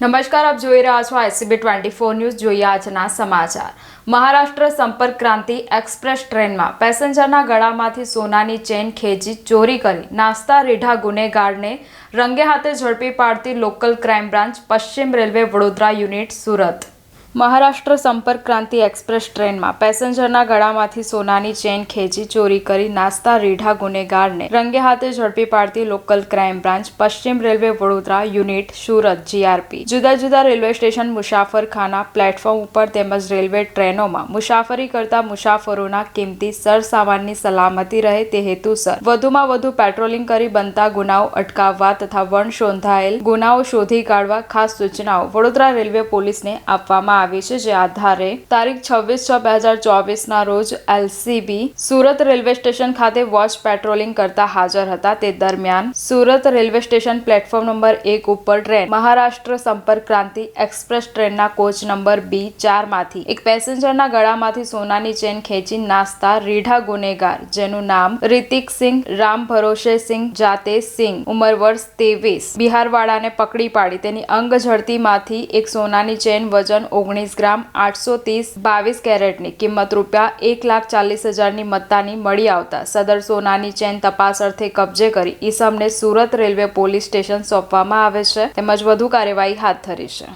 નમસ્કાર, આપ જોઈ રહ્યા છો આઈસીબી ટ્વેન્ટી ફોર ન્યૂઝ. જોઈએ આજના સમાચાર. મહારાષ્ટ્ર સંપર્ક ક્રાંતિ એક્સપ્રેસ ટ્રેનમાં પેસેન્જરના ગળામાંથી સોનાની ચેન ખેંચી ચોરી કરી. નાસ્તા રીઢા ગુનેગારને રંગે હાથે ઝડપી પાડતી લોકલ ક્રાઇમ બ્રાન્ચ પશ્ચિમ railway Vadodara unit Surat. Maharashtra Sampark Kranti express ટ્રેનમાં પેસેન્જરના ગળામાંથી સોનાની ચેન ખેંચી ચોરી કરી નાસ્તા રીઢા ગુનેગારને રંગે હાથે ઝડપી પાડતી લોકલ ક્રાઇમ બ્રાન્ચ પશ્ચિમ railway Vadodara unit Surat GRP જુદા જુદા રેલવે સ્ટેશન મુસાફરખાના પ્લેટફોર્મ ઉપર તેમજ રેલવે ટ્રેનોમાં મુસાફરી કરતા મુસાફરોના કિંમતી સરસામાનની સલામતી રહે તે હેતુસર. વધુમાં વધુ પેટ્રોલિંગ કરી બનતા ગુનાઓ અટકાવવા તથા વણ શોંધાયેલ ગુનાઓ શોધી કાઢવા ખાસ સૂચનાઓ વડોદરા રેલવે પોલીસને આપવામાં આવી છે, જે આધારે તારીખ છવ્વીસ છ બે હજાર ચોવીસના રોજ એલસીબી સુરત રેલવે સ્ટેશન ખાતે વોચ પેટ્રોલિંગ કરતા હાજર હતા. તે દરમિયાન Surat railway station platform number એક ઉપર ટ્રેન, મહારાષ્ટ્ર સંપર્ક ક્રાંતિ એક્સપ્રેસ ટ્રેનના કોચ નંબર બી ચારમાંથી એક પેસેન્જરના ગળામાંથી સોનાની ચેન ખેંચી નાસ્તા રીઢા ગુનેગાર, જેનું નામ રિતિક સિંહ રામ ભરોસે સિંહ જાતે સિંહ ઉંમર વર્ષ તેવીસ બિહારવાળાને પકડી પાડી. તેની અંગ ઝડતીમાંથી એક સોનાની ચેન વજન ઓગણીસ ગ્રામ આઠસો ત્રીસ બાવીસ કેરેટની કિંમત રૂપિયા એક લાખ ચાલીસ હજારની મત્તાની મળી આવતા સદર સોનાની ચેન તપાસ અર્થે કબજે કરી ઈસમને સુરત રેલવે પોલીસ સ્ટેશન સોંપવામાં આવે છે. તેમજ વધુ કાર્યવાહી હાથ ધરી છે.